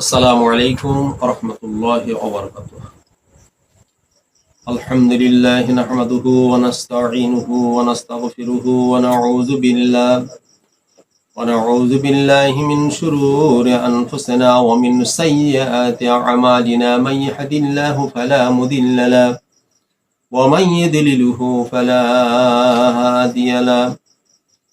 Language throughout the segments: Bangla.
السلام عليكم ورحمة الله وبركاته الحمد لله نحمده ونستعينه ونستغفره ونعوذ بالله ونعوذ بالله من شرور أنفسنا ومن سيئات أعمالنا من يهد الله فلا مضل له ومن يضلله فلا هادي له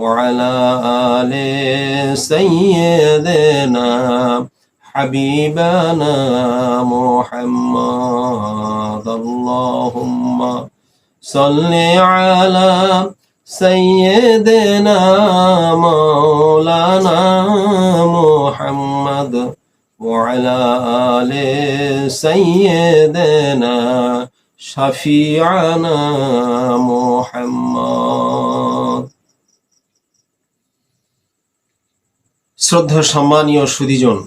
وعلى آل سيدنا حبيبنا محمد. اللهم صل على سيدنا مولانا محمد وعلى آل سيدنا شفيعنا محمد. শ্রদ্ধা সম্মানীয় সুদীজন।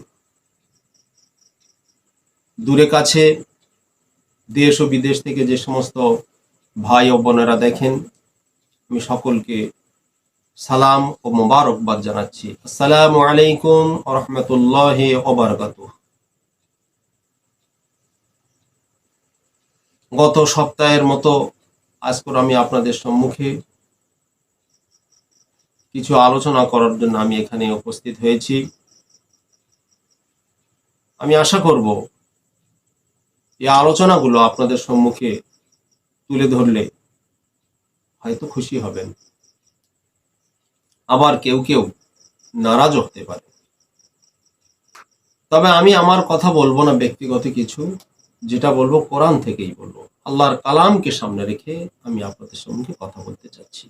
দূরে কাছে দেশ ও বিদেশ থেকে যে সমস্ত ভাই ও বোনেরা দেখেন, আমি সকলকে সালাম ও মোবারকবাদ জানাচ্ছি। আসসালামু আলাইকুম রহমতুল্লাহ ওবরকাত গত সপ্তাহের মতো আজকের আমি আপনাদের সম্মুখে কিছু আলোচনা করার জন্য আমি এখানে উপস্থিত হয়েছি। আমি আশা করব এই আলোচনাগুলো আপনাদের সম্মুখে তুলে ধরলে হয়তো খুশি হবেন। আবার কেউ কেউ নারাজ হতে পারে। তবে আমি আমার কথা বলব না ব্যক্তিগত কিছু, যেটা বলব কোরআন থেকেই বলব। আল্লাহর কালামকে সামনে রেখে আমি আপনাদের সম্মুখে কথা বলতে চাচ্ছি।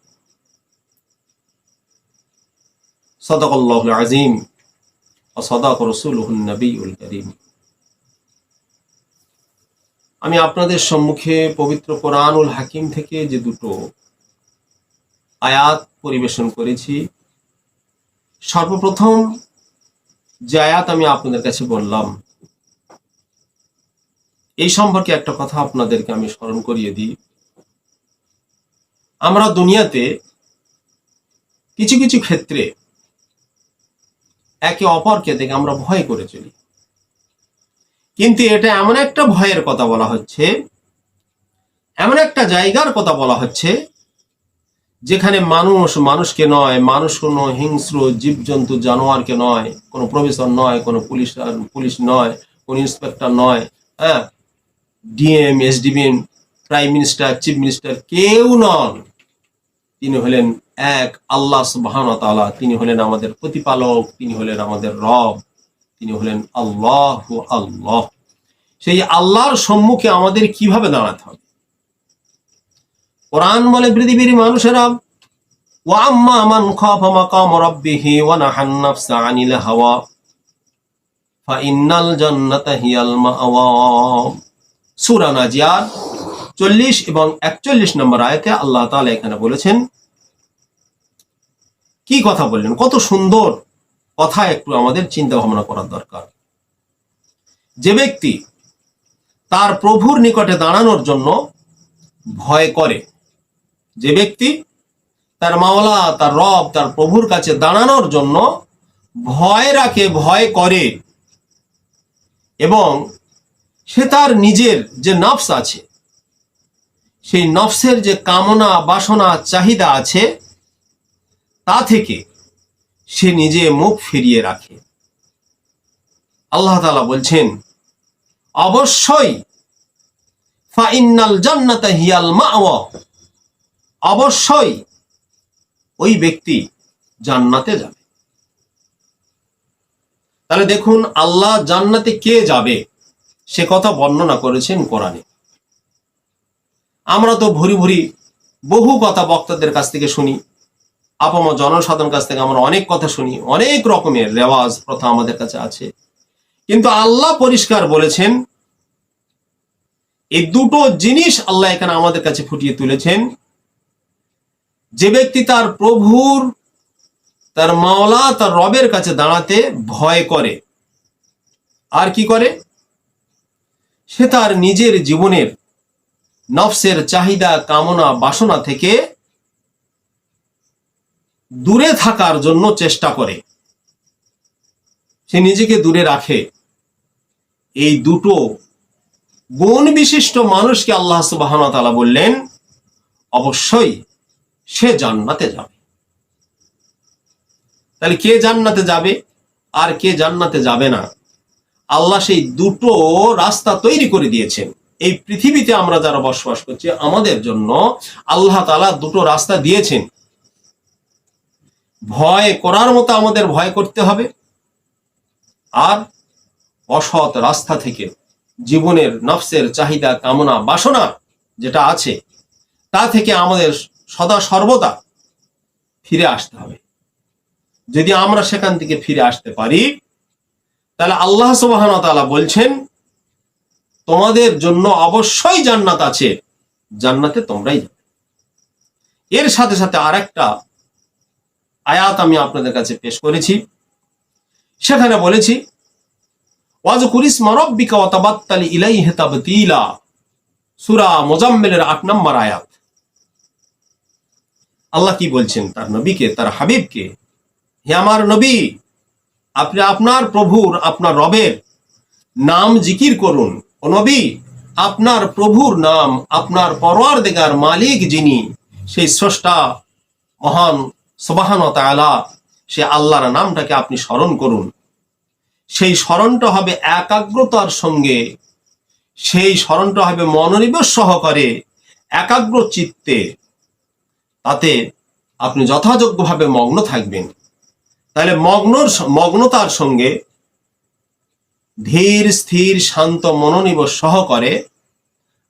صدق الله العظيم وصدق رسوله النبي الكريم আমি আপনাদের সম্মুখে পবিত্র কোরআনুল হাকিম থেকে যে দুটো আয়াত পরিবেশন করেছি সর্বপ্রথম যে আয়াত আমি আপনাদের কাছে বললাম এই সম্পর্কে একটা কথা আপনাদেরকে আমি স্মরণ করিয়ে দিই আমরা দুনিয়াতে কিছু কিছু ক্ষেত্রে একে অপরকে দেখে আমরা ভয় করে চলি। কিন্তু এটা এমন একটা ভয়ের কথা বলা হচ্ছে, এমন একটা জায়গার কথা বলা হচ্ছে, যেখানে মানুষ মানুষকে নয়, মানুষ কোনো হিংস্র জীবজন্তু জানোয়ারকে নয়, কোনো প্রফেসর নয়, কোনো পুলিশ পুলিশ নয়, কোনো ইন্সপেক্টর নয় হ্যাঁ DM, SDBM, prime minister, chief minister কেউ নন। তিনি হলেন এক, আল্লাহ সুবহান তিনি হলেন আমাদের প্রতিপালক, তিনি হলেন আমাদের রব, তিনি হলেন আল্লাহ আল্লাহ। সেই আল্লাহর সম্মুখে আমাদের কীভাবে দাঁড়াতে হবে? কোরআন বলে, পৃথিবীর মানুষেরা ওয়াম্মা মান খাফা মাকাম রাব্বিহি ওয়া নাহান নাফসা আনিল হাওয়া ফাইন্নাল জান্নাতা হিয়াল মাওয়া। সূরা নাজিয়াত 40 এবং 41 নম্বর আয়াতে আল্লাহ এখানে বলেছেন কি কথা বললেন? কত সুন্দর কথা একটু আমাদের চিন্তা ভাবনা করার দরকার। যে ব্যক্তি তার প্রভুর নিকটে দাঁড়ানোর জন্য ভয় করে, যে ব্যক্তি তার মাওলা, তার রব, তার প্রভুর কাছে দাঁড়ানোর জন্য ভয় রাখে, ভয় করে, এবং সে তার নিজের যে নফস আছে, সেই নফসের যে কামনা, বাসনা, চাহিদা আছে তা থেকে সে নিজে মুখ ফিরিয়ে রাখে। আল্লাহ তালা বলছেন, অবশ্যই ফাইন্নাল জান্নাতা হিয়াল মাওয়া। অবশ্যই ওই ব্যক্তি জান্নাতে যাবে। তাহলে দেখুন, আল্লাহ জান্নাতে কে যাবে সে কথা বর্ণনা করেছেন কোরআনে। আমরা তো ভুরি ভুরি বহু কথা বক্তাদের কাছ থেকে শুনি। আপাম জনসাধারণ কাছ থেকে আমরা অনেক কথা শুনি, অনেক রকমের রেওয়াজ প্রথা আমাদের কাছে আছে। কিন্তু আল্লাহ পরিষ্কার বলেছেন, এই দুটো জিনিস আল্লাহ এখানে আমাদের কাছে ফুটিয়ে তুলেছেন। যে ব্যক্তি তার প্রভুর, তার মাওলা, তার রবের কাছে দাঁড়াতে ভয় করে, আর কি করে? সে তার নিজের জীবনের নফসের চাহিদা, কামনা, বাসনা থেকে দূরে থাকার জন্য চেষ্টা করে। সে নিজেকে দূরে রাখে। এই দুটো গুণ বিশিষ্ট মানুষকে আল্লাহ সুবাহ বললেন, অবশ্যই সে জান্নাতে যাবে। তাহলে কে জান্নাতে যাবে আর কে জান্নাতে যাবে না? আল্লাহ সেই দুটো রাস্তা তৈরি করে দিয়েছেন। এই পৃথিবীতে আমরা যারা বসবাস করছি, আমাদের জন্য আল্লাহ তালা দুটো রাস্তা দিয়েছেন। ভয় করার মতো আমাদের ভয় করতে হবে। আর অসৎ রাস্তা থেকে জীবনের নফসের চাহিদা, কামনা, বাসনা যেটা আছে, তা থেকে আমাদের সদা সর্বদা ফিরে আসতে হবে। যদি আমরা সেখান থেকে ফিরে আসতে পারি, তাহলে আল্লাহ সুবাহন তাআলা বলছেন, তোমাদের জন্য অবশ্যই জান্নাত আছে। জান্নাতে তোমরাই যাবে। এর সাথে সাথে আরেকটা আয়াত আমি আপনাদের কাছে পেশ করেছি। সেখানে বলেছি মরব্বিকা তাবতিলা। সূরা মুজাম্মিলের 8 নম্বর আয়াত। আল্লাহ কি বলছেন? তার নবীকে, তার হাবিবকে, হে আমার নবী, আপনি আপনার প্রভুর, আপনার রবের নাম জিকির করুন। ও নবী, আপনার প্রভুর নাম, আপনার পরোয়ার দেগার মালিক যিনি, সেই স্রষ্টা মহান সুবাহান তাআলা, সে আল্লাহর নামটাকে আপনি স্মরণ করুন। সেই স্মরণটা হবে একাগ্রতার সঙ্গে, সেই স্মরণটা হবে মনোনিবেশ সহকারে, একাগ্র চিত্তে। তাতে আপনি যথাযোগ্যভাবে মগ্ন থাকবেন। তাহলে মগ্নর মগ্নতার সঙ্গে ধীর, স্থির, শান্ত মনোনিবেশ সহকারে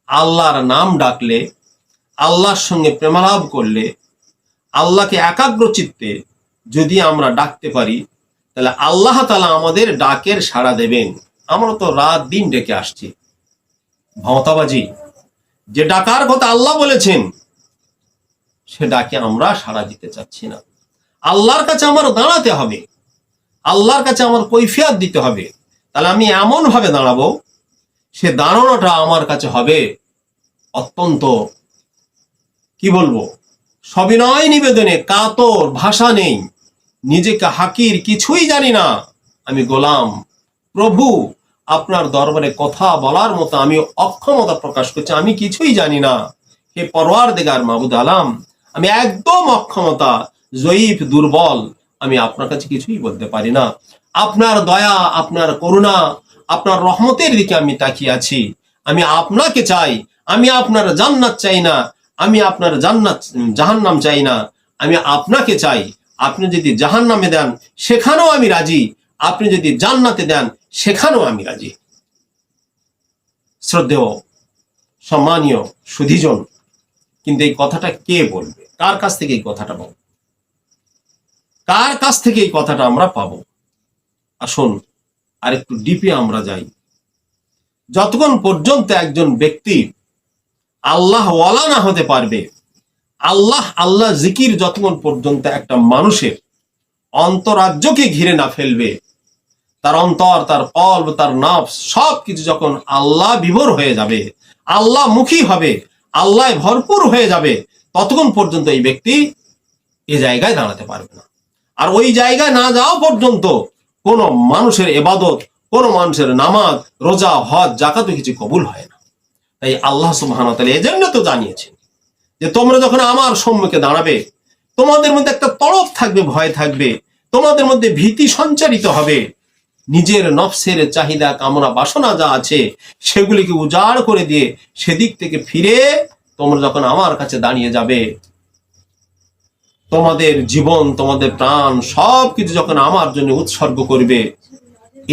আল্লাহর নাম ডাকলে, আল্লাহর সঙ্গে প্রেমালাভ করলে আল্লাহকে একাগ্র চিত্তে যদি আমরা ডাকতে পারি, তাহলে আল্লাহ তালা আমাদের ডাকের সাড়া দেবেন। আমরা তো রাত দিন ডেকে আসছি। ভমতাবাজি যে ডাকার কথা আল্লাহ বলেছেন, সে ডাকে আমরা সাড়া দিতে চাচ্ছি না। আল্লাহর কাছে আমার দাঁড়াতে হবে। আল্লাহর কাছে আমার কৈফিয়াত দিতে হবে। তাহলে আমি এমন ভাবে দাঁড়াবো, সে দাঁড়ানোটা আমার কাছে হবে অত্যন্ত, কি বলব সবিনয় নিবেদনে, কাতর, ভাষা নেই। নিজেকে হাকির, কিছুই জানি না। আমি গোলাম। প্রভু, আপনার দরবারে কথা বলার মতো আমি অক্ষমতা প্রকাশ করছি, আমি কিছুই জানি না। হে পরোয়ার দেগার মাহবুদ আলাম, আমি একদম অক্ষমতা, জয়ীফ, দুর্বল, আমি আপনার কাছে কিছুই বলতে পারি না। আপনার দয়া, আপনার করুণা, আপনার রহমতের দিকে আমি তাকিয়ে আছি। আমি আপনাকে চাই, আমি আপনার জান্নাত চাই না। আমি আপনার জান্নাত জাহান্নাম চাই না। আমি আপনাকে চাই, আপনি যদি জাহান্নামে দেন, সেখানেও আমি রাজি। আপনি যদি জান্নাতে দেন, সেখানেও আমি রাজি। শ্রদ্ধেয়, সম্মানীয় সুধীজন, কিন্তু এই কথাটা কে বলবে? কার কাছ থেকে এই কথাটা পাবো কার কাছ থেকে এই কথাটা আমরা পাবো? আসুন আর একটু ডিপে আমরা যাই। যতক্ষণ পর্যন্ত একজন ব্যক্তি আল্লাহ ওয়ালা না হতে পারবে। আল্লাহ আল্লাহ জিকির যতক্ষণ পর্যন্ত একটা মানুষের অন্তরাজ্যকে ঘিরে না ফেলবে, তার অন্তর, তার কল্প, তার নফস সব কিছু যখন আল্লাহ বিভোর হয়ে যাবে, আল্লাহ মুখী হবে আল্লাহ ভরপুর হয়ে যাবে, ততক্ষণ পর্যন্ত এই ব্যক্তি এ জায়গায় দাঁড়াতে পারবে না। আর ওই জায়গায় না যাওয়া পর্যন্ত কোনো মানুষের এবাদত, কোনো মানুষের নামাজ, রোজা, হজ জাকাত কিছু কবুল হয় না। তাই আল্লাহ সুবহান এজন্য তো জানিয়েছেন যে তোমরা যখন আমার সম্মুখে দাঁড়াবে, তোমাদের মধ্যে একটা তরফ থাকবে, ভয় থাকবে, তোমাদের মধ্যে ভীতি সঞ্চারিত হবে। নিজের নফসের চাহিদা, কামনা, বাসনা যা আছে, সেগুলিকে উজাড় করে দিয়ে সেদিক থেকে ফিরে তোমরা যখন আমার কাছে দাঁড়িয়ে যাবে, তোমাদের জীবন, তোমাদের প্রাণ সব কিছু যখন আমার জন্য উৎসর্গ করবে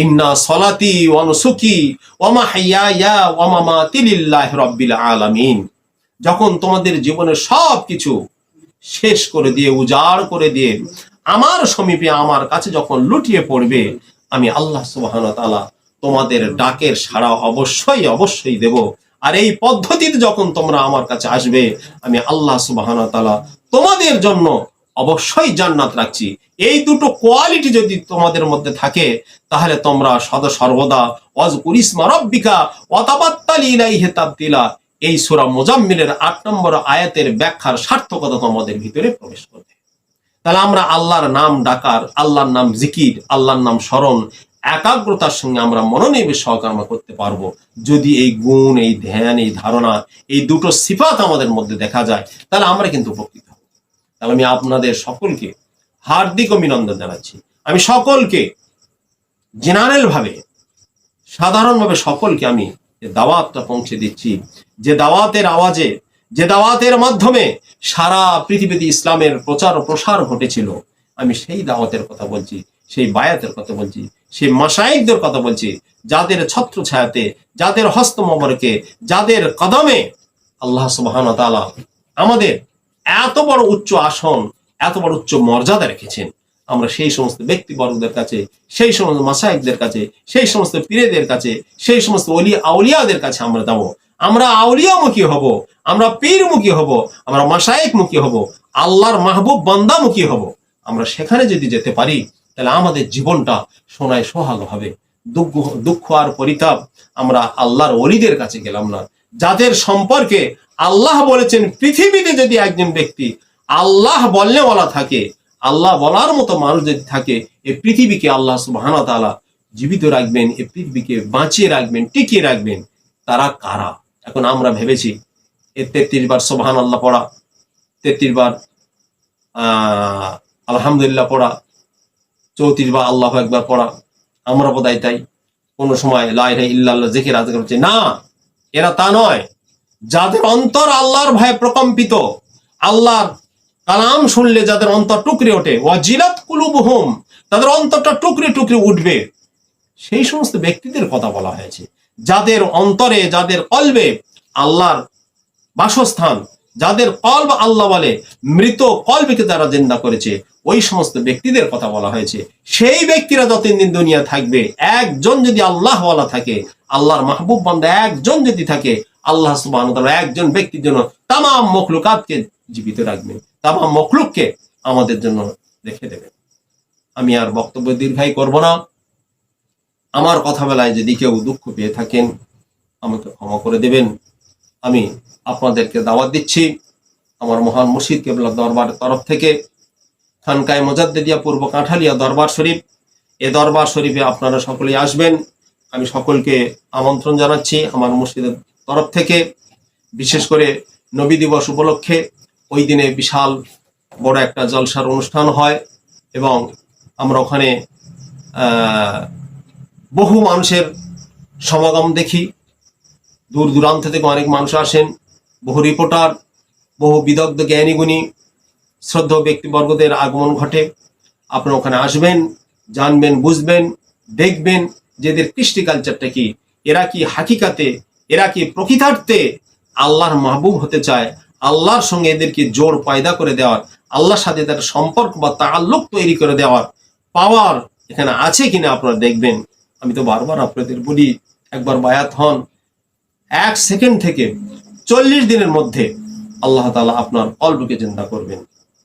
ইন্না সলাতি ওয়ামা হাইয়া ওয়ামা মাতিলিল্লাহ রব্বিল আলামিন। যখন তোমাদের জীবনের সব কিছু শেষ করে দিয়ে, উজাড় করে দিয়ে আমার সমীপে আমার কাছে যখন লুটিয়ে পড়বে, আমি আল্লাহ সুবহান তাআলা তোমাদের ডাকের সাড়া অবশ্যই অবশ্যই দেব। আর এই পদ্ধতিতে যখন তোমরা আমার কাছে আসবে, আমি আল্লাহ সুবহান তাআলা তোমাদের জন্য অবশ্যই জান্নাত রাখছি। এই দুটো কোয়ালিটি যদি তোমাদের মধ্যে থাকে, তাহলে তোমরা সদা সর্বদা অজকুরিসমা রব্বিকা অতাবাত্তালি ইলাইহি তাবতিলা এই সূরা মোজাম্মিলের আট নম্বর আয়াতের ব্যাখ্যার সার্থকতা তোমাদের ভিতরে প্রবেশ করবে। তাহলে আমরা আল্লাহর নাম ডাকার, আল্লাহর নাম জিকির, আল্লাহর নাম স্মরণ, একাগ্রতার সঙ্গে আমরা মনোনিবেশ সহকারে করতে পারব। যদি এই গুণ, এই ধ্যান, এই ধারণা, এই দুটো সিফাত আমাদের মধ্যে দেখা যায়, তাহলে আমরা কিন্তু উপকৃত তাহলে আমি আপনাদের সকলকে হার্দিক অভিনন্দন জানাচ্ছি। আমি সকলকে জেনারেল ভাবে সাধারণভাবে সকলকে আমি যে দাওয়াতটা পৌঁছে দিচ্ছি, যে দাওয়াতের আওয়াজে, যে দাওয়াতের মাধ্যমে সারা পৃথিবীতে ইসলামের প্রচার ও প্রসার ঘটেছিল, আমি সেই দাওয়াতের কথা বলছি, সেই বায়াতের কথা বলছি, সেই মাসায়িকদের কথা বলছি, যাদের ছত্র ছায়াতে যাদের হস্তমবরকে যাদের কদমে আল্লাহ সুবহান তাআলা আমাদের এত বড় উচ্চ আসন, এত বড় উচ্চ মর্যাদা রেখেছেন। আমরা সেই সমস্ত ব্যক্তিবর্গদের কাছে, সেই সমস্ত মাসায়িকদের কাছে, সেই সমস্ত পীরেদের কাছে, সেই সমস্ত অলি আউলিয়াদের কাছে আমরা যাব। আমরা আউলিয়ামুখী হব, আমরা পীরমুখী হব, আমরা মাসায়েক মুখী হব, আল্লাহর মাহবুব বান্দামুখী হব। আমরা সেখানে যদি যেতে পারি, তাহলে আমাদের জীবনটা সোনায় সোহাগ হবে। দুঃখ দুঃখ আর পরিতাপ আমরা আল্লাহর অলিদের কাছে গেলাম না। যাদের সম্পর্কে আল্লাহ বলেছেন, পৃথিবীতে যদি একজন ব্যক্তি আল্লাহ বললে বলা থাকে, আল্লাহ বলার মতো মানুষ যদি থাকে, এ পৃথিবীকে আল্লাহ সুবহান জীবিত রাখবেন, এ পৃথিবীকে বাঁচিয়ে রাখবেন, টিকিয়ে রাখবেন, তারা কারা? এখন আমরা ভেবেছি, এর তেত্রিশ বার সোহান আল্লাহ পড়া, তেত্রিশ বার আহ আলহামদুলিল্লাহ পড়া, চৌত্রিশ বার আল্লাহ একবার পড়া, আমরা বোধহয় তাই। কোনো সময় লাইরা ইল্লাল্লাহ, জেকের আজকে হচ্ছে, না, এরা তা নয়। যাদের অন্তর আল্লাহর ভয়ে প্রকম্পিত, আল্লাহর কালাম শুনলে যাদের অন্তর টুকরে ওঠে, ওয়াজিলাত কুলুবহুম, তাদের অন্তরটা টুকরে টুকরে উঠবে। সেই সমস্ত ব্যক্তিদের কথা বলা হয়েছে। যাদের অন্তরে, যাদের কলবে আল্লাহর বাসস্থান, যাদের কলব আল্লাহ বলে, মৃত কলবিকে তারা জিন্দা করেছে, ওই সমস্ত ব্যক্তিদের কথা বলা হয়েছে। সেই ব্যক্তিরা যতদিন দুনিয়া থাকবে, একজন যদি আল্লাহ বলা থাকে, আল্লাহর মাহবুব বান্দা একজন যদি থাকে আল্লাহ সুবাহ একজন ব্যক্তির জন্য তাম মখলুকাতকে জীবিত রাখবেন। তাম মখলুককে আমাদের জন্য রেখে দেবেন। আমি আর বক্তব্য দীর্ঘায়ী করব না। আমার কথা বেলায় যদি কেউ দুঃখ পেয়ে থাকেন, আমাকে ক্ষমা করে দেবেন। আমি আপনাদেরকে দাওয়াত দিচ্ছি আমার মহান মুর্শিদ কেবলা দরবারের তরফ থেকে। খানকায় মোজাদ্দেদিয়া পূর্ব কাঁঠালিয়া দরবার শরীফ। এ দরবার শরীফে আপনারা সকলেই আসবেন। আমি সকলকে আমন্ত্রণ জানাচ্ছি। আমার মুর্শিদের তরফ থেকে, বিশেষ করে নবী দিবস উপলক্ষে ওই দিনে বিশাল বড় একটা জলসার অনুষ্ঠান হয় এবং আমরা ওখানে বহু মানুষের সমাগম দেখি। দূর দূরান্ত থেকে অনেক মানুষ আসেন, বহু রিপোর্টার, বহু বিদগ্ধ জ্ঞানীগুণী শ্রদ্ধ ব্যক্তিবর্গদের আগমন ঘটে। আপনারা ওখানে আসবেন, জানবেন, বুঝবেন, দেখবেন যে এদের কৃষ্টি কালচারটা কি, এরা কি হাকিকাতে এরা কি প্রকৃতার্থে আল্লাহর মাহবুব হতে চায়? আল্লাহর সঙ্গে এদেরকে জোর পয়দা করে দেওয়ার, আল্লাহর সাথে তার সম্পর্ক বা তাল্লুক তৈরি করে দেওয়ার পাওয়ার এখানে আছে কিনা আপনারা দেখবেন। আমি তো বারবার আপনাদের বলি, একবার বায়াত হন। এক সেকেন্ড থেকে চল্লিশ দিনের মধ্যে আল্লাহ তালা আপনার কল্পকে চিন্তা করবেন।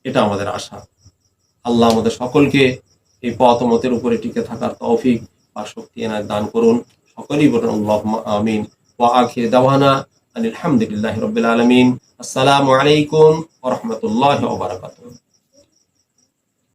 এটা আমাদের আশা। আল্লাহ আমাদের সকলকে এই পথ মতের উপরে টিকে থাকার তৌফিক বা শক্তি এনার দান করুন। সকলেই বলুন আমিন। ওয়া আখির দাওয়ানা আলহামদুলিল্লাহ রবিল আলমিন। আসসালামু আলাইকুম ওরহমতুল্লাহ ওবরাকাতুহ